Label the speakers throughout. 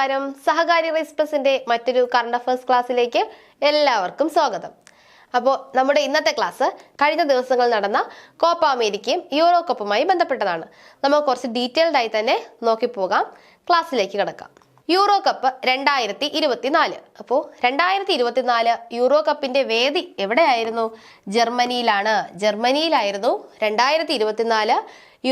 Speaker 1: നമസ്കാരം. സഹകാരി റൈസ് പ്ലസിന്റെ മറ്റൊരു current affairs ക്ലാസ്സിലേക്ക് എല്ലാവർക്കും സ്വാഗതം. അപ്പോൾ നമ്മുടെ ഇന്നത്തെ ക്ലാസ് കഴിഞ്ഞ ദിവസങ്ങൾ നടന്ന കോപ്പ അമേരിക്കയും യൂറോ കപ്പുമായി ബന്ധപ്പെട്ടതാണ്. നമുക്ക് കുറച്ച് ഡീറ്റെയിൽഡ് ആയി തന്നെ നോക്കിപ്പോകാം ക്ലാസ്സിലേക്ക് കിടക്കാം. യൂറോ കപ്പ് രണ്ടായിരത്തി ഇരുപത്തിനാല് അപ്പോൾ രണ്ടായിരത്തി ഇരുപത്തിനാല് യൂറോ കപ്പിന്റെ വേദി എവിടെയായിരുന്നു? ജർമ്മനിയിലാണ്. ജർമ്മനിയിലായിരുന്നു രണ്ടായിരത്തി ഇരുപത്തിനാല്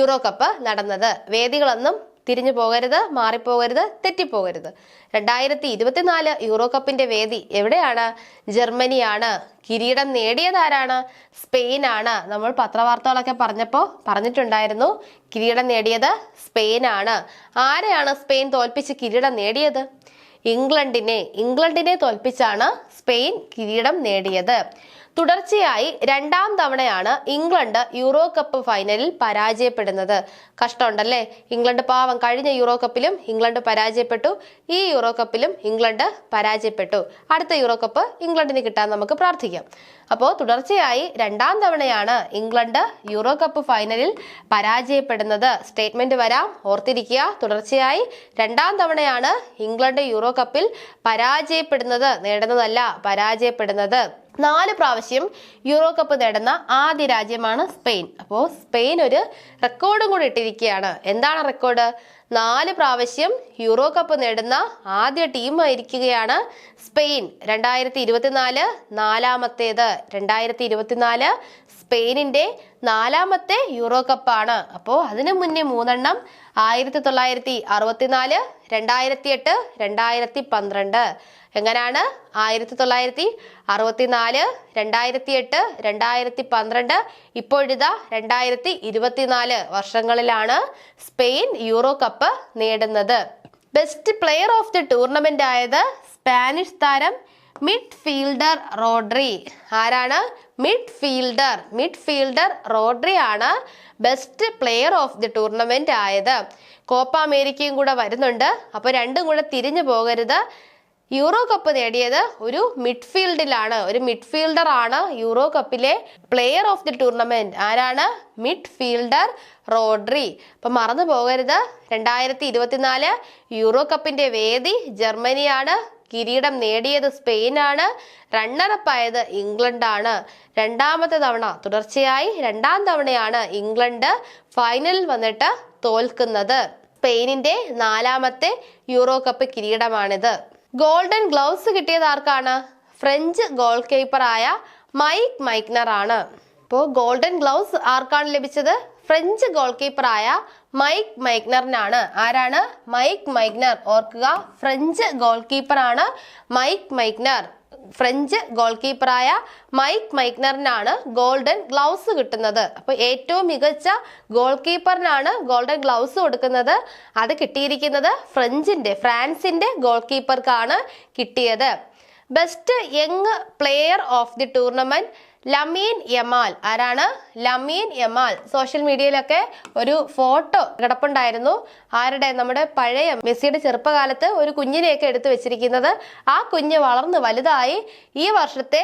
Speaker 1: യൂറോ കപ്പ് നടന്നത്. വേദികളൊന്നും തിരിഞ്ഞു പോകരുത് മാറിപ്പോകരുത് തെറ്റിപ്പോകരുത്. രണ്ടായിരത്തി ഇരുപത്തിനാല് യൂറോ കപ്പിന്റെ വേദി എവിടെയാണ്? ജർമ്മനിയാണ്. കിരീടം നേടിയതാരാണ്? സ്പെയിനാണ്. നമ്മൾ പത്രവാർത്തകളൊക്കെ പറഞ്ഞപ്പോൾ പറഞ്ഞിട്ടുണ്ടായിരുന്നു കിരീടം നേടിയത് സ്പെയിനാണ്. ആരെയാണ് സ്പെയിൻ തോൽപ്പിച്ച് കിരീടം നേടിയത്? ഇംഗ്ലണ്ടിനെ. ഇംഗ്ലണ്ടിനെ തോൽപ്പിച്ചാണ് സ്പെയിൻ കിരീടം നേടിയത്. തുടർച്ചയായി രണ്ടാം തവണയാണ് ഇംഗ്ലണ്ട് യൂറോ കപ്പ് ഫൈനലിൽ പരാജയപ്പെടുന്നത്. കഷ്ടമുണ്ടല്ലേ? ഇംഗ്ലണ്ട് പാവം കഴിഞ്ഞ യൂറോ കപ്പിലും ഇംഗ്ലണ്ട് പരാജയപ്പെട്ടു. ഈ യൂറോ കപ്പിലും ഇംഗ്ലണ്ട് പരാജയപ്പെട്ടു. അടുത്ത യൂറോ കപ്പ് ഇംഗ്ലണ്ടിന് കിട്ടാൻ നമുക്ക് പ്രാർത്ഥിക്കാം. അപ്പോൾ തുടർച്ചയായി രണ്ടാം തവണയാണ് ഇംഗ്ലണ്ട് യൂറോ കപ്പ് ഫൈനലിൽ പരാജയപ്പെടുന്നത്. സ്റ്റേറ്റ്മെന്റ് വരാം. ഓർത്തിരിക്കുക തുടർച്ചയായി രണ്ടാം തവണയാണ് ഇംഗ്ലണ്ട് യൂറോ കപ്പിൽ പരാജയപ്പെടുന്നത്. നേടുന്നതല്ല പരാജയപ്പെടുന്നത്. നാല് പ്രാവശ്യം യൂറോ കപ്പ് നേടുന്ന ആദ്യ രാജ്യമാണ് സ്പെയിൻ. അപ്പോൾ സ്പെയിൻ ഒരു റെക്കോർഡും കൂടി ഇട്ടിരിക്കുകയാണ്. എന്താണ് റെക്കോർഡ് നാല് പ്രാവശ്യം യൂറോ കപ്പ് നേടുന്ന ആദ്യ ടീമായിരിക്കുകയാണ് സ്പെയിൻ. രണ്ടായിരത്തി ഇരുപത്തിനാല് നാലാമത്തേത്. രണ്ടായിരത്തി ഇരുപത്തിനാല് സ്പെയിനിന്റെ നാലാമത്തെ യൂറോ കപ്പാണ്. അപ്പോൾ അതിനു മുന്നേ മൂന്നെണ്ണം ആയിരത്തി തൊള്ളായിരത്തി അറുപത്തിനാല് രണ്ടായിരത്തി എട്ട് രണ്ടായിരത്തി പന്ത്രണ്ട് എങ്ങനെയാണ്? ആയിരത്തി തൊള്ളായിരത്തി അറുപത്തിനാല് രണ്ടായിരത്തി എട്ട് രണ്ടായിരത്തി പന്ത്രണ്ട് ഇപ്പോഴിതാ രണ്ടായിരത്തി ഇരുപത്തിനാല് വർഷങ്ങളിലാണ് സ്പെയിൻ യൂറോ കപ്പ് നേടുന്നത്. Best player of the tournament ആയത് സ്പാനിഷ് താരം മിഡ് ഫീൽഡർ റോഡ്രി. ആരാണ്? Midfielder midfielder Rodri ആണ് best player of the tournament ആയത്. കോപ്പ അമേരിക്കയും കൂടെ വരുന്നുണ്ട്. അപ്പോൾ രണ്ടും കൂടെ തിരിഞ്ഞു പോകരുത്. യൂറോ കപ്പ് നേടിയത് ഒരു മിഡ്ഫീൽഡിലാണ്. ഒരു മിഡ്ഫീൽഡർ ആണ് യൂറോ കപ്പിലെ പ്ലെയർ ഓഫ് ദി ടൂർണമെന്റ്. ആരാണ്? Midfielder Rodri. അപ്പൊ മറന്നു പോകരുത്. രണ്ടായിരത്തി ഇരുപത്തിനാല് യൂറോ കപ്പിന്റെ വേദി ജർമ്മനിയാണ്. കിരീടം നേടിയത് സ്പെയിനാണ്. റണ്ണറപ്പായത് ഇംഗ്ലണ്ട് ഇംഗ്ലണ്ടാണ്. രണ്ടാമത്തെ തവണ തുടർച്ചയായി രണ്ടാം തവണയാണ് ഇംഗ്ലണ്ട് ഫൈനലിൽ വന്നിട്ട് തോൽക്കുന്നത്. സ്പെയിനിന്റെ നാലാമത്തെ യൂറോ കപ്പ് കിരീടമാണിത്. ഗോൾഡൻ ഗ്ലൗസ് കിട്ടിയത് ആർക്കാണ്? ഫ്രഞ്ച് ഗോൾ കീപ്പറായ മൈക്ക് മൈക്നർ ആണ് ഇപ്പോൾ ഗോൾഡൻ ഗ്ലൗസ് ആർക്കാണ് ലഭിച്ചത്? ഫ്രഞ്ച് ഗോൾ കീപ്പറായ മൈക്ക് മൈഗ്നറിനാണ്. ആരാണ്? Mike Maignan. ഓർക്കുക ഫ്രഞ്ച് ഗോൾ കീപ്പറാണ് മൈക്ക് മൈഗ്നർ. ഫ്രഞ്ച് ഗോൾ കീപ്പറായ മൈക്ക് മൈക്നറിനാണ് ഗോൾഡൻ ഗ്ലൗസ് കിട്ടുന്നത്. അപ്പൊ ഏറ്റവും മികച്ച ഗോൾ കീപ്പറിനാണ് ഗോൾഡൻ ഗ്ലൗസ് കൊടുക്കുന്നത്. അത് കിട്ടിയിരിക്കുന്നത് ഫ്രഞ്ചിന്റെ ഫ്രാൻസിന്റെ ഗോൾ കീപ്പർക്കാണ് കിട്ടിയത്. Best young player of the tournament Lamine Yamal. ആരാണ്? Lamine Yamal. സോഷ്യൽ മീഡിയയിലൊക്കെ ഒരു ഫോട്ടോ കിടപ്പുണ്ടായിരുന്നു. ആരുടെ? നമ്മുടെ പഴയ മെസ്സിയുടെ ചെറുപ്പകാലത്ത് ഒരു കുഞ്ഞിനെയൊക്കെ എടുത്തു വെച്ചിരിക്കുന്നത്. ആ കുഞ്ഞ് വളർന്ന് വലുതായി ഈ വർഷത്തെ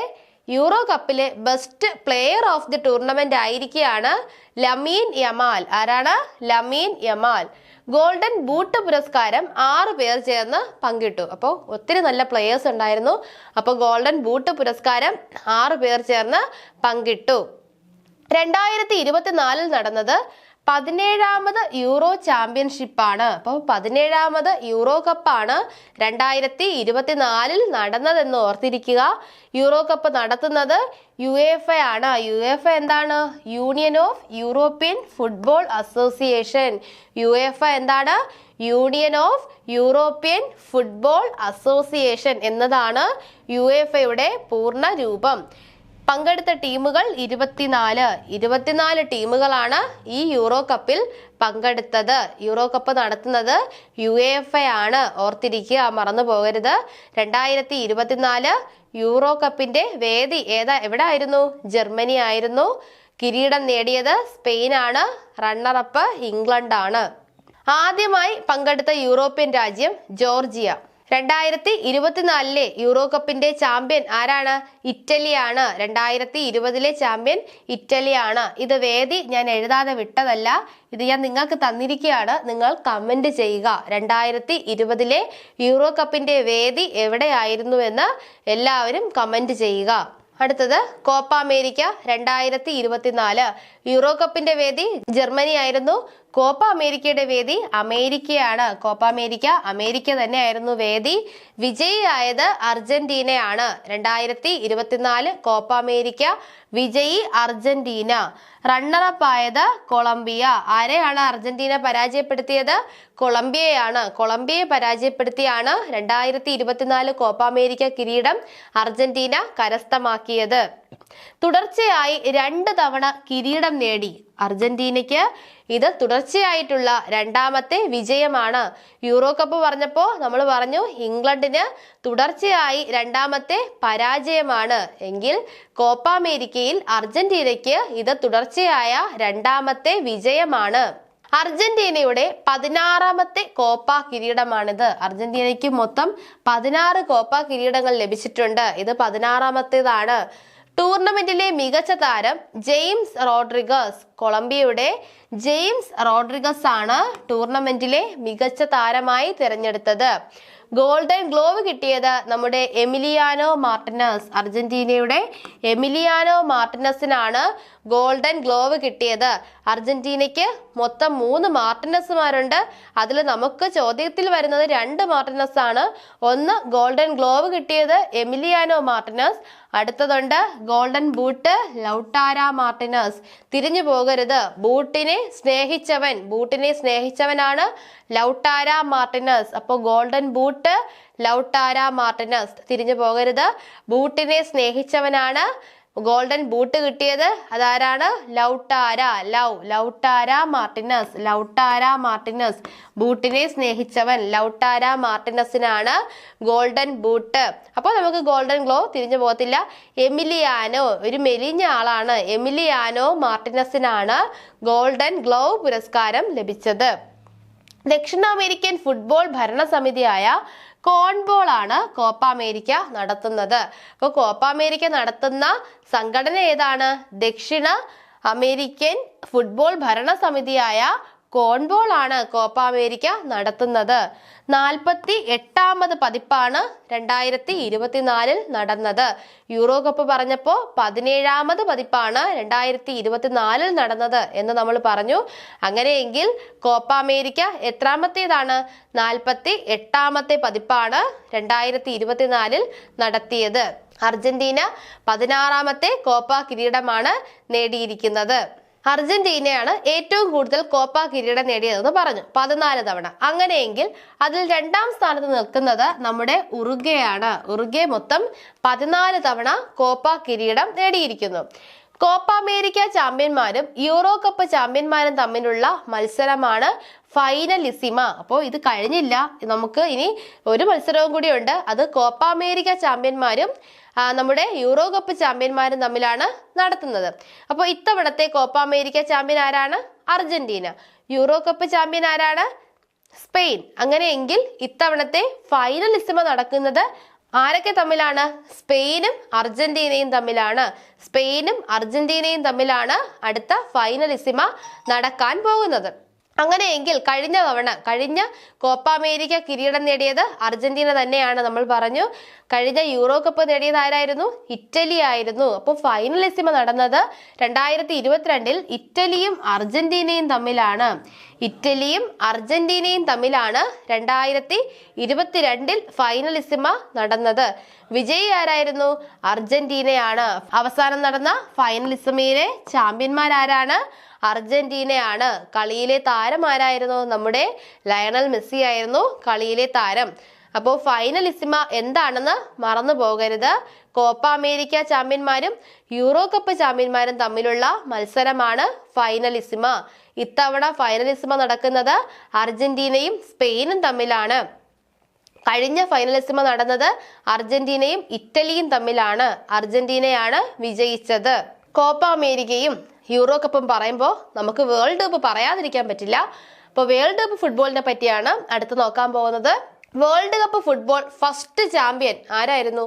Speaker 1: Euro കപ്പിലെ best player of the tournament ആയിരിക്കുകയാണ് ലമീൻ യമാൽ. ആരാണ്? Lamine Yamal. ഗോൾഡൻ ബൂട്ട് പുരസ്കാരം ആറ് പേർ ചേർന്ന് പങ്കിട്ടു. അപ്പോൾ ഒത്തിരി നല്ല പ്ലെയേഴ്സ് ഉണ്ടായിരുന്നു. അപ്പോൾ ഗോൾഡൻ ബൂട്ട് പുരസ്കാരം ആറ് പേർ ചേർന്ന് പങ്കിട്ടു. രണ്ടായിരത്തി ഇരുപത്തിനാലിൽ നടന്നത് പതിനേഴാമത് യൂറോ ചാമ്പ്യൻഷിപ്പാണ് അപ്പോൾ പതിനേഴാമത് യൂറോ കപ്പാണ് രണ്ടായിരത്തി ഇരുപത്തിനാലിൽ നടന്നതെന്ന് ഓർത്തിരിക്കുക. യൂറോ കപ്പ് നടത്തുന്നത് യു എഫ് എ ആണ്. യു എഫ് എ എന്താണ്? Union of European Football Association U F A എന്താണ്? Union of European Football Association എന്നതാണ് യു എഫ് എയുടെ പൂർണ രൂപം. പങ്കെടുത്ത ടീമുകൾ ഇരുപത്തിനാല് ഇരുപത്തിനാല് ടീമുകളാണ് ഈ യൂറോ കപ്പിൽ പങ്കെടുത്തത്. യൂറോ കപ്പ് നടത്തുന്നത് യു എ എഫ് എ ആണ്. ഓർത്തിരിക്കുക മറന്നു പോകരുത്. രണ്ടായിരത്തി ഇരുപത്തിനാല് യൂറോ കപ്പിന്റെ വേദി ഏതാ? എവിടെ ആയിരുന്നു ജർമ്മനി ആയിരുന്നു. കിരീടം നേടിയത് സ്പെയിനാണ് റണ്ണറപ്പ് ഇംഗ്ലണ്ടാണ് ആദ്യമായി പങ്കെടുത്ത യൂറോപ്യൻ രാജ്യം ജോർജിയ. രണ്ടായിരത്തി ഇരുപത്തിനാലിലെ യൂറോ കപ്പിന്റെ ചാമ്പ്യൻ ആരാണ്? ഇറ്റലിയാണ്. രണ്ടായിരത്തി ഇരുപതിലെ ചാമ്പ്യൻ ഇറ്റലിയാണ്. ഇത് വേദി ഞാൻ എഴുതാതെ വിട്ടതല്ല. ഇത് ഞാൻ നിങ്ങൾക്ക് തന്നിരിക്കുകയാണ്. നിങ്ങൾ കമന്റ് ചെയ്യുക. രണ്ടായിരത്തി ഇരുപതിലെ യൂറോ കപ്പിന്റെ വേദി എവിടെയായിരുന്നു എന്ന് എല്ലാവരും കമന്റ് ചെയ്യുക. അടുത്തത് കോപ്പ അമേരിക്ക രണ്ടായിരത്തി ഇരുപത്തിനാല് യൂറോ കപ്പിന്റെ വേദി ജർമ്മനി ആയിരുന്നു. കോപ്പ അമേരിക്കയുടെ വേദി. അമേരിക്കയാണ് കോപ്പ അമേരിക്ക. അമേരിക്ക തന്നെയായിരുന്നു വേദി. വിജയിയായത് അർജന്റീനയാണ്. രണ്ടായിരത്തി ഇരുപത്തിനാല് കോപ്പ അമേരിക്ക വിജയി അർജന്റീന. റണ്ണറപ്പ് ആയത് കൊളംബിയ. ആരെയാണ് അർജന്റീന പരാജയപ്പെടുത്തിയത്? കൊളംബിയയാണ്. കൊളംബിയയെ പരാജയപ്പെടുത്തിയാണ് രണ്ടായിരത്തി ഇരുപത്തിനാല് കോപ്പ അമേരിക്ക കിരീടം അർജന്റീന കരസ്ഥമാക്കിയത്. തുടർച്ചയായി രണ്ട് തവണ കിരീടം നേടി. അർജന്റീനയ്ക്ക് ഇത് തുടർച്ചയായിട്ടുള്ള രണ്ടാമത്തെ വിജയമാണ്. യൂറോ കപ്പ് പറഞ്ഞപ്പോൾ നമ്മൾ പറഞ്ഞു ഇംഗ്ലണ്ടിന് തുടർച്ചയായി രണ്ടാമത്തെ പരാജയമാണ്. എങ്കിൽ കോപ്പ അമേരിക്കയിൽ അർജന്റീനയ്ക്ക് ഇത് തുടർച്ചയായ രണ്ടാമത്തെ വിജയമാണ്. അർജന്റീനയുടെ പതിനാറാമത്തെ കോപ്പ കിരീടമാണിത്. അർജന്റീനയ്ക്ക് മൊത്തം പതിനാറ് കോപ്പ കിരീടങ്ങൾ ലഭിച്ചിട്ടുണ്ട്. ഇത് പതിനാറാമത്തേതാണ്. ടൂർണമെന്റിലെ മികച്ച താരം ജെയിംസ് റോഡ്രിഗസ്. കൊളംബിയയുടെ ജെയിംസ് റോഡ്രിഗസ് ആണ് ടൂർണമെന്റിലെ മികച്ച താരമായി തിരഞ്ഞെടുത്തത്. ഗോൾഡൻ ഗ്ലോവ് കിട്ടിയത് നമ്മുടെ എമിലിയാനോ മാർട്ടിനസ്. അർജന്റീനയുടെ എമിലിയാനോ മാർട്ടിനസിനാണ് ഗോൾഡൻ ഗ്ലോവ് കിട്ടിയത്. അർജന്റീനയ്ക്ക് മൊത്തം മൂന്ന് മാർട്ടിനസുമാരുണ്ട് അതിൽ നമുക്ക് ചോദ്യത്തിൽ വരുന്നത് രണ്ട് മാർട്ടിനസ് ആണ് ഒന്ന് ഗോൾഡൻ ഗ്ലോവ് കിട്ടിയത് എമിലിയാനോ മാർട്ടിനസ്. അടുത്തതുണ്ട് ഗോൾഡൻ ബൂട്ട് ലൗട്ടാര മാർട്ടിനസ്. തിരിഞ്ഞു പോകരുത്. ബൂട്ടിനെ സ്നേഹിച്ചവൻ ബൂട്ടിനെ സ്നേഹിച്ചവനാണ് ലൗട്ടാര മാർട്ടിനസ്. അപ്പോൾ ഗോൾഡൻ ബൂട്ട് ലൗട്ടാര മാർട്ടിനസ്. തിരിഞ്ഞു പോകരുത്. ബൂട്ടിനെ സ്നേഹിച്ചവനാണ് ഗോൾഡൻ ബൂട്ട് കിട്ടിയത് അതാരാണ്? Lautaro Lau Lautaro Martinez Lautaro Martinez. ബൂട്ടിനെ സ്നേഹിച്ചവൻ ലൗട്ടാര മാർട്ടിനസിനാണ് ഗോൾഡൻ ബൂട്ട്. അപ്പോൾ നമുക്ക് ഗോൾഡൻ ഗ്ലോ തിരിഞ്ഞു പോകത്തില്ല. എമിലിയാനോ ഒരു മെലിഞ്ഞ ആളാണ്. എമിലിയാനോ മാർട്ടിനസിനാണ് ഗോൾഡൻ ഗ്ലോ പുരസ്കാരം ലഭിച്ചത്. ദക്ഷിണ അമേരിക്കൻ ഫുട്ബോൾ ഭരണസമിതിയായ കോൺബോൾ ആണ് കോപ്പ അമേരിക്ക നടത്തുന്നത്. അപ്പോൾ കോപ്പ അമേരിക്ക നടത്തുന്ന സംഘടന ഏതാണ്? ദക്ഷിണ അമേരിക്കൻ ഫുട്ബോൾ ഭരണസമിതിയായ കോൺബോൾ ആണ് കോപ്പ അമേരിക്ക നടത്തുന്നത്. നാൽപ്പത്തി എട്ടാമത് പതിപ്പാണ് രണ്ടായിരത്തി ഇരുപത്തിനാലിൽ നടന്നത്. യൂറോ കപ്പ് പറഞ്ഞപ്പോൾ പതിനേഴാമത് പതിപ്പാണ് രണ്ടായിരത്തി ഇരുപത്തിനാലിൽ നടന്നത് എന്ന് നമ്മൾ പറഞ്ഞു. അങ്ങനെയെങ്കിൽ കോപ്പ അമേരിക്ക എത്രാമത്തേതാണ്? നാൽപ്പത്തി എട്ടാമത്തെ പതിപ്പാണ് രണ്ടായിരത്തി ഇരുപത്തിനാലിൽ നടത്തിയത്. അർജന്റീന പതിനാറാമത്തെ കോപ്പ കിരീടമാണ് നേടിയിരിക്കുന്നത്. അർജന്റീനയാണ് ഏറ്റവും കൂടുതൽ കോപ്പ കിരീടം നേടിയതെന്ന് പറഞ്ഞു. പതിനാല് തവണ. അങ്ങനെയെങ്കിൽ അതിൽ രണ്ടാം സ്ഥാനത്ത് നിൽക്കുന്നത് നമ്മുടെ ഉറുഗയാണ് ഉറുഗെ മൊത്തം പതിനാല് തവണ കോപ്പ കിരീടം നേടിയിരിക്കുന്നു. കോപ്പ അമേരിക്ക ചാമ്പ്യന്മാരും യൂറോ കപ്പ് ചാമ്പ്യന്മാരും തമ്മിലുള്ള മത്സരമാണ് ഫൈനലിസിമ അപ്പോൾ ഇത് കഴിഞ്ഞില്ല. നമുക്ക് ഇനി ഒരു മത്സരവും കൂടിയുണ്ട് അത് കോപ്പ അമേരിക്ക ചാമ്പ്യന്മാരും നമ്മുടെ യൂറോ കപ്പ് ചാമ്പ്യന്മാരും തമ്മിലാണ് നടത്തുന്നത്. അപ്പോൾ ഇത്തവണത്തെ കോപ്പ അമേരിക്ക ചാമ്പ്യൻ ആരാണ്? അർജന്റീന. യൂറോ കപ്പ് ചാമ്പ്യൻ ആരാണ്? സ്പെയിൻ. അങ്ങനെയെങ്കിൽ ഇത്തവണത്തെ ഫൈനലിസിമ നടക്കുന്നത് ആരൊക്കെ തമ്മിലാണ്? സ്പെയിനും അർജന്റീനയും തമ്മിലാണ്. സ്പെയിനും അർജന്റീനയും തമ്മിലാണ് അടുത്ത ഫൈനലിസിമ നടക്കാൻ പോകുന്നത്. അങ്ങനെയെങ്കിൽ കഴിഞ്ഞ തവണ കഴിഞ്ഞ കോപ്പ അമേരിക്ക കിരീടം നേടിയത് അർജന്റീന തന്നെയാണ് നമ്മൾ പറഞ്ഞു. കഴിഞ്ഞ യൂറോ കപ്പ് നേടിയത് ആരായിരുന്നു? ഇറ്റലി ആയിരുന്നു. അപ്പോൾ ഫൈനലിസിമ നടന്നത് രണ്ടായിരത്തി ഇരുപത്തിരണ്ടിൽ ഇറ്റലിയും അർജന്റീനയും തമ്മിലാണ്. ഇറ്റലിയും അർജന്റീനയും തമ്മിലാണ് രണ്ടായിരത്തി ഇരുപത്തിരണ്ടിൽ ഫൈനലിസിമ നടന്നത്. വിജയി ആരായിരുന്നു? അർജന്റീനയാണ്. അവസാനം നടന്ന ഫൈനലിസിമയിലെ ചാമ്പ്യന്മാരാരാണ്? അർജന്റീനയാണ് കളിയിലെ താരം ആരായിരുന്നു? നമ്മുടെ ലയണൽ മെസ്സി ആയിരുന്നു കളിയിലെ താരം. അപ്പോൾ ഫൈനലിസിമ എന്താണെന്ന് മറന്നു പോകരുത്. കോപ്പ അമേരിക്ക ചാമ്പ്യന്മാരും യൂറോ കപ്പ് ചാമ്പ്യന്മാരും തമ്മിലുള്ള മത്സരമാണ് ഫൈനലിസിമ ഇത്തവണ ഫൈനലിസിമ നടക്കുന്നത് അർജന്റീനയും സ്പെയിനും തമ്മിലാണ്. കഴിഞ്ഞ ഫൈനലിസിമ നടന്നത് അർജന്റീനയും ഇറ്റലിയും തമ്മിലാണ്. അർജന്റീനയാണ് വിജയിച്ചത്. കോപ്പ അമേരിക്കയും യൂറോ കപ്പും പറയുമ്പോൾ നമുക്ക് വേൾഡ് കപ്പ് പറയാതിരിക്കാൻ പറ്റില്ല. അപ്പോൾ വേൾഡ് കപ്പ് ഫുട്ബോളിനെ പറ്റിയാണ് അടുത്ത് നോക്കാൻ പോകുന്നത്. World cup football first champion ആരായിരുന്നു?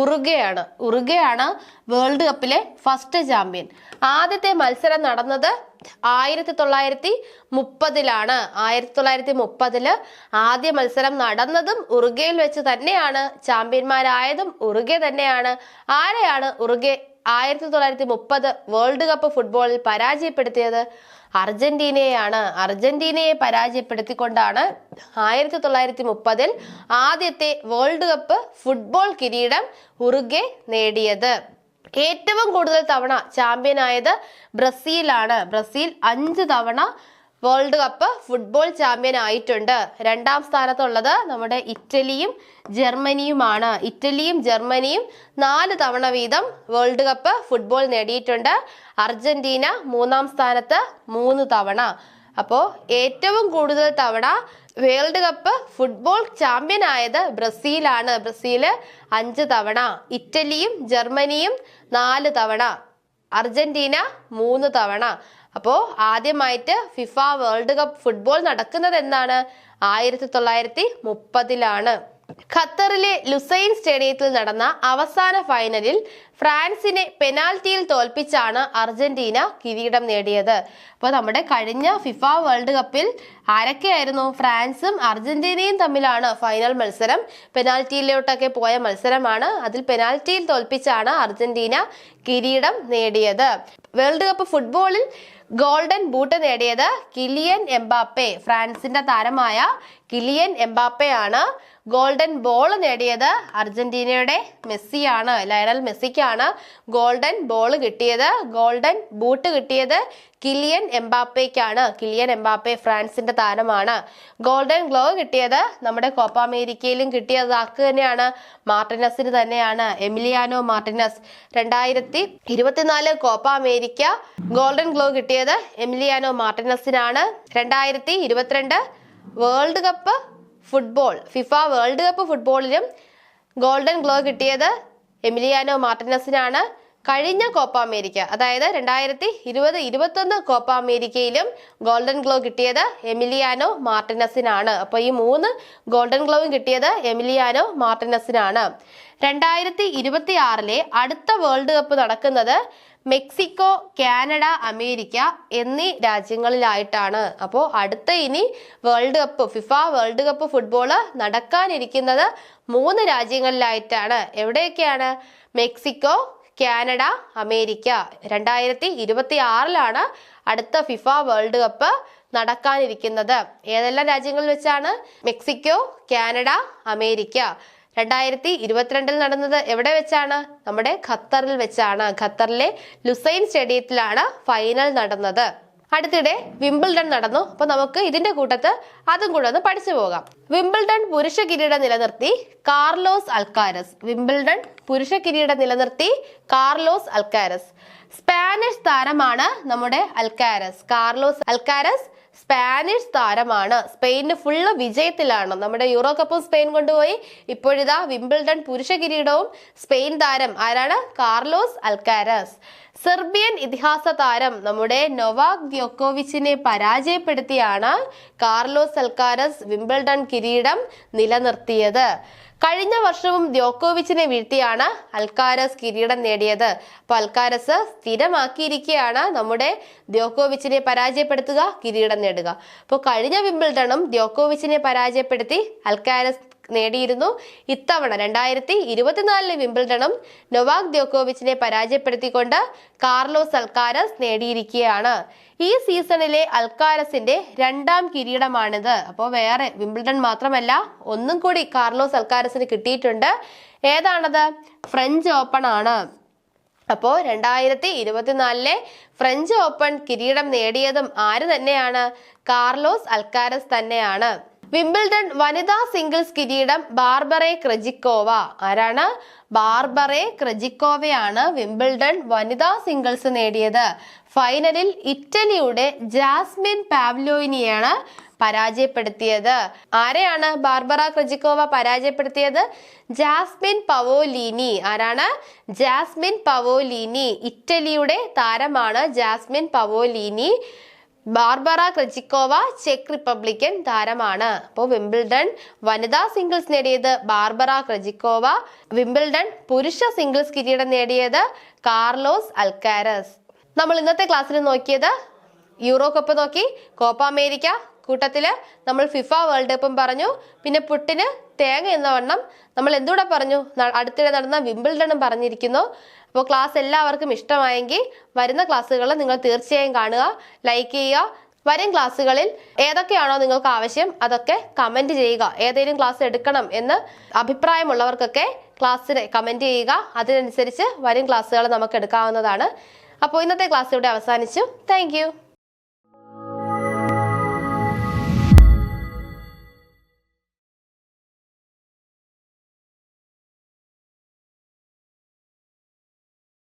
Speaker 1: ഉറുഗയാണ് ഉറുഗയാണ് വേൾഡ് കപ്പിലെ ഫസ്റ്റ് ചാമ്പ്യൻ ആദ്യത്തെ മത്സരം നടന്നത് ആയിരത്തി തൊള്ളായിരത്തി മുപ്പതിലാണ് ആയിരത്തി തൊള്ളായിരത്തി മുപ്പതിൽ ആദ്യ മത്സരം നടന്നതും ഉറുഗയിൽ വെച്ച് തന്നെയാണ്. ചാമ്പ്യന്മാരായതും ഉറുഗെ തന്നെയാണ്. ആരെയാണ് ഉറുഗെ ആയിരത്തി തൊള്ളായിരത്തി മുപ്പത് വേൾഡ് കപ്പ് ഫുട്ബോളിൽ പരാജയപ്പെടുത്തിയത് അർജന്റീനയെയാണ്. അർജന്റീനയെ പരാജയപ്പെടുത്തിക്കൊണ്ടാണ് ആയിരത്തി തൊള്ളായിരത്തി മുപ്പതിൽ ആദ്യത്തെ വേൾഡ് കപ്പ് ഫുട്ബോൾ കിരീടം ഉറുഗെ നേടിയത്. ഏറ്റവും കൂടുതൽ തവണ ചാമ്പ്യനായത് ബ്രസീലാണ്. ബ്രസീൽ അഞ്ച് തവണ വേൾഡ് കപ്പ് ഫുട്ബോൾ ചാമ്പ്യൻ ആയിട്ടുണ്ട്. രണ്ടാം സ്ഥാനത്തുള്ളത് നമ്മുടെ ഇറ്റലിയും ജർമ്മനിയുമാണ്. ഇറ്റലിയും ജർമ്മനിയും നാല് തവണ വീതം വേൾഡ് കപ്പ് ഫുട്ബോൾ നേടിയിട്ടുണ്ട്. അർജന്റീന മൂന്നാം സ്ഥാനത്ത് മൂന്ന് തവണ. അപ്പോൾ ഏറ്റവും കൂടുതൽ തവണ വേൾഡ് കപ്പ് ഫുട്ബോൾ ചാമ്പ്യൻ ആയത് ബ്രസീലാണ്. ബ്രസീൽ അഞ്ച് തവണ ഇറ്റലിയും ജർമ്മനിയും നാല് തവണ അർജന്റീന മൂന്ന് തവണ. അപ്പോൾ ആദ്യമായിട്ട് ഫിഫ വേൾഡ് കപ്പ് ഫുട്ബോൾ നടക്കുന്നത് എന്നാണ് ആയിരത്തി തൊള്ളായിരത്തി മുപ്പതിലാണ് ഖത്തറിലെ ലുസൈൻ സ്റ്റേഡിയത്തിൽ നടന്ന അവസാന ഫൈനലിൽ ഫ്രാൻസിനെ പെനാൽറ്റിയിൽ തോൽപ്പിച്ചാണ് അർജന്റീന കിരീടം നേടിയത്. അപ്പോൾ നമ്മുടെ കഴിഞ്ഞ ഫിഫ വേൾഡ് കപ്പിൽ ആരൊക്കെയായിരുന്നു? ഫ്രാൻസും അർജന്റീനയും തമ്മിലാണ് ഫൈനൽ മത്സരം. പെനാൽറ്റിയിലോട്ടൊക്കെ പോയ മത്സരമാണ്. അതിൽ പെനാൽറ്റിയിൽ തോൽപ്പിച്ചാണ് അർജന്റീന കിരീടം നേടിയത്. വേൾഡ് കപ്പ് ഫുട്ബോളിൽ ഗോൾഡൻ ബൂട്ട് നേടിയത് കിലിയൻ എംബാപ്പെ. ഫ്രാൻസിന്റെ താരമായ കിലിയൻ എംബാപ്പയാണ്. ഗോൾഡൻ ബോൾ നേടിയത് അർജന്റീനയുടെ മെസ്സിയാണ് ലയണൽ മെസ്സിക്കാണ് ഗോൾഡൻ ബോൾ കിട്ടിയത്. ഗോൾഡൻ ബൂട്ട് കിട്ടിയത് കിലിയൻ എംബാപ്പയ്ക്കാണ് കിലിയൻ എംബാപ്പെ ഫ്രാൻസിന്റെ താരമാണ്. ഗോൾഡൻ ഗ്ലോ കിട്ടിയത് നമ്മുടെ കോപ്പ അമേരിക്കയിലും കിട്ടിയത്. ആക്ക് തന്നെയാണ്? മാർട്ടിനസിന് തന്നെയാണ്. Emiliano Martinez. രണ്ടായിരത്തി ഇരുപത്തിനാല് കോപ്പ അമേരിക്ക ഗോൾഡൻ ഗ്ലോ കിട്ടിയത് എമിലിയാനോ മാർട്ടിനസിനാണ് രണ്ടായിരത്തി ഇരുപത്തിരണ്ട് world cup football FIFA world cup ഫുട്ബോളിലും golden glove കിട്ടിയത് എമിലിയാനോ മാർട്ടിനസിനാണ്. കഴിഞ്ഞ കോപ്പ അമേരിക്ക അതായത് രണ്ടായിരത്തി ഇരുപത് ഇരുപത്തൊന്ന് കോപ്പ അമേരിക്കയിലും ഗോൾഡൻ ഗ്ലോ കിട്ടിയത് എമിലിയാനോ മാർട്ടിനസിനാണ്. അപ്പോൾ ഈ മൂന്ന് ഗോൾഡൻ ഗ്ലോവും കിട്ടിയത് എമിലിയാനോ മാർട്ടിനസിനാണ്. രണ്ടായിരത്തി ഇരുപത്തി ആറിലെ അടുത്ത വേൾഡ് കപ്പ് നടക്കുന്നത് മെക്സിക്കോ കാനഡ അമേരിക്ക എന്നീ രാജ്യങ്ങളിലായിട്ടാണ്. അപ്പോൾ അടുത്ത ഇനി world cup FIFA world cup football നടക്കാനിരിക്കുന്നത് മൂന്ന് രാജ്യങ്ങളിലായിട്ടാണ്. എവിടെയൊക്കെയാണ്? Mexico Canada America. രണ്ടായിരത്തി ഇരുപത്തി ആറിലാണ് അടുത്ത ഫിഫ വേൾഡ് കപ്പ് നടക്കാനിരിക്കുന്നത്. ഏതെല്ലാം രാജ്യങ്ങളിൽ വെച്ചാണ്? Mexico Canada America. രണ്ടായിരത്തി ഇരുപത്തിരണ്ടിൽ നടന്നത് എവിടെ വെച്ചാണ്? നമ്മുടെ ഖത്തറിൽ വെച്ചാണ്. ഖത്തറിലെ ലുസൈൻ സ്റ്റേഡിയത്തിലാണ് ഫൈനൽ നടന്നത്. അടുത്തിടെ വിംബിൾഡൺ നടന്നു. അപ്പൊ നമുക്ക് ഇതിന്റെ കൂട്ടത്ത് അതും കൂടെ ഒന്ന് പഠിച്ചു പോകാം. വിംബിൾഡൺ പുരുഷ കിരീടം നിലനിർത്തി കാർലോസ് അൽക്കാരസ്. വിംബിൾഡൺ പുരുഷ കിരീടം നിലനിർത്തി കാർലോസ് അൽക്കാരസ്. സ്പാനിഷ് താരമാണ് നമ്മുടെ അൽക്കാരസ്. കാർലോസ് അൽക്കാരസ് സ്പാനിഷ് താരമാണ്. സ്പെയിന് ഫുള്ള് വിജയത്തിലാണ്. നമ്മുടെ യൂറോ കപ്പും സ്പെയിൻ കൊണ്ടുപോയി. ഇപ്പോഴിതാ വിംബിൾഡൺ പുരുഷ കിരീടവും സ്പെയിൻ താരം ആരാണ്? Carlos Alcaraz. സെർബിയൻ ഇതിഹാസ താരം നമ്മുടെ നൊവാക് ദ്യോക്കോവിച്ചിനെ പരാജയപ്പെടുത്തിയാണ് കാർലോസ് അൽക്കാരസ് വിംബിൾഡൺ കിരീടം നിലനിർത്തിയത്. കഴിഞ്ഞ വർഷവും ദ്യോക്കോവിച്ചിനെ വീഴ്ത്തിയാണ് അൽക്കാരസ് കിരീടം നേടിയത്. അപ്പൊ അൽക്കാരസ് സ്ഥിരമാക്കിയിരിക്കുകയാണ് നമ്മുടെ ദ്യോക്കോവിച്ചിനെ പരാജയപ്പെടുത്തുക കിരീടം നേടുക. അപ്പോൾ കഴിഞ്ഞ വിംബിൾഡണും ദ്യോക്കോവിച്ചിനെ പരാജയപ്പെടുത്തി അൽക്കാരസ് നേടിയിരുന്നു. ഇത്തവണ രണ്ടായിരത്തി ഇരുപത്തിനാലിലെ വിംബിൾഡണും നൊവാക് ദ്യോക്കോവിച്ചിനെ പരാജയപ്പെടുത്തിക്കൊണ്ട് കാർലോസ് അൽക്കാരസ് നേടിയിരിക്കുകയാണ്. ഈ സീസണിലെ അൽക്കാരസിന്റെ രണ്ടാം കിരീടമാണിത്. അപ്പോൾ വേറെ വിംബിൾഡൺ മാത്രമല്ല ഒന്നും കൂടി കാർലോസ് അൽക്കാരസിന് കിട്ടിയിട്ടുണ്ട്. ഏതാണത്? ഫ്രഞ്ച് ഓപ്പൺ ആണ്. അപ്പോൾ രണ്ടായിരത്തി ഇരുപത്തിനാലിലെ ഫ്രഞ്ച് ഓപ്പൺ കിരീടം നേടിയതും ആര് തന്നെയാണ്? കാർലോസ് അൽക്കാരസ് തന്നെയാണ്. വിംബിൾഡൺ വനിതാ സിംഗിൾസ് കിരീടം ബാർബറെ ക്രജിക്കോവ. ആരാണ്? ബാർബറെ ക്രജിക്കോവയാണ് വിംബിൾഡൺ വനിതാ സിംഗിൾസ് നേടിയത്. ഫൈനലിൽ ഇറ്റലിയുടെ ജാസ്മിൻ പാവ്ലോയിനിയാണ് പരാജയപ്പെടുത്തിയത്. ആരെയാണ് ബാർബറ ക്രജിക്കോവ പരാജയപ്പെടുത്തിയത്? Jasmine Paolini. ആരാണ്? Jasmine Paolini. ഇറ്റലിയുടെ താരമാണ് ജാസ്മിൻ പവോലീനി. ബാർബറ ക്രജിക്കോവ ചെക്ക് റിപ്പബ്ലിക്കൻ താരമാണ്. അപ്പോൾ വിംബിൾഡൺ വനിതാ സിംഗിൾസ് നേടിയത് ബാർബറ ക്രജിക്കോവ വിംബിൾഡൺ പുരുഷ സിംഗിൾസ് കിരീടം നേടിയത് കാർലോസ് അൽക്കാരസ്. നമ്മൾ ഇന്നത്തെ ക്ലാസ്സിൽ നോക്കിയത് യൂറോ കപ്പ് നോക്കി കോപ്പ അമേരിക്ക കൂട്ടത്തിൽ നമ്മൾ ഫിഫ വേൾഡ് കപ്പും പറഞ്ഞു. പിന്നെ പുട്ടിന് തേങ്ങ എന്ന വണ്ണം നമ്മൾ എന്തുകൂടെ പറഞ്ഞു? അടുത്തിടെ നടന്ന വിംബിൾഡണും പറഞ്ഞിരിക്കുന്നു. അപ്പോൾ ക്ലാസ് എല്ലാവർക്കും ഇഷ്ടമായെങ്കിൽ വരുന്ന ക്ലാസ്സുകൾ നിങ്ങൾ തീർച്ചയായും കാണുക ലൈക്ക് ചെയ്യുക. വരും ക്ലാസ്സുകളിൽ ഏതൊക്കെയാണോ നിങ്ങൾക്ക് ആവശ്യം അതൊക്കെ കമന്റ് ചെയ്യുക. ഏതെങ്കിലും ക്ലാസ് എടുക്കണം എന്ന് അഭിപ്രായമുള്ളവർക്കൊക്കെ ക്ലാസ്സിനെ കമന്റ് ചെയ്യുക. അതിനനുസരിച്ച് വരും ക്ലാസ്സുകൾ നമുക്ക് എടുക്കാവുന്നതാണ്. അപ്പോൾ ഇന്നത്തെ ക്ലാസ് ഇവിടെ അവസാനിച്ചു. താങ്ക്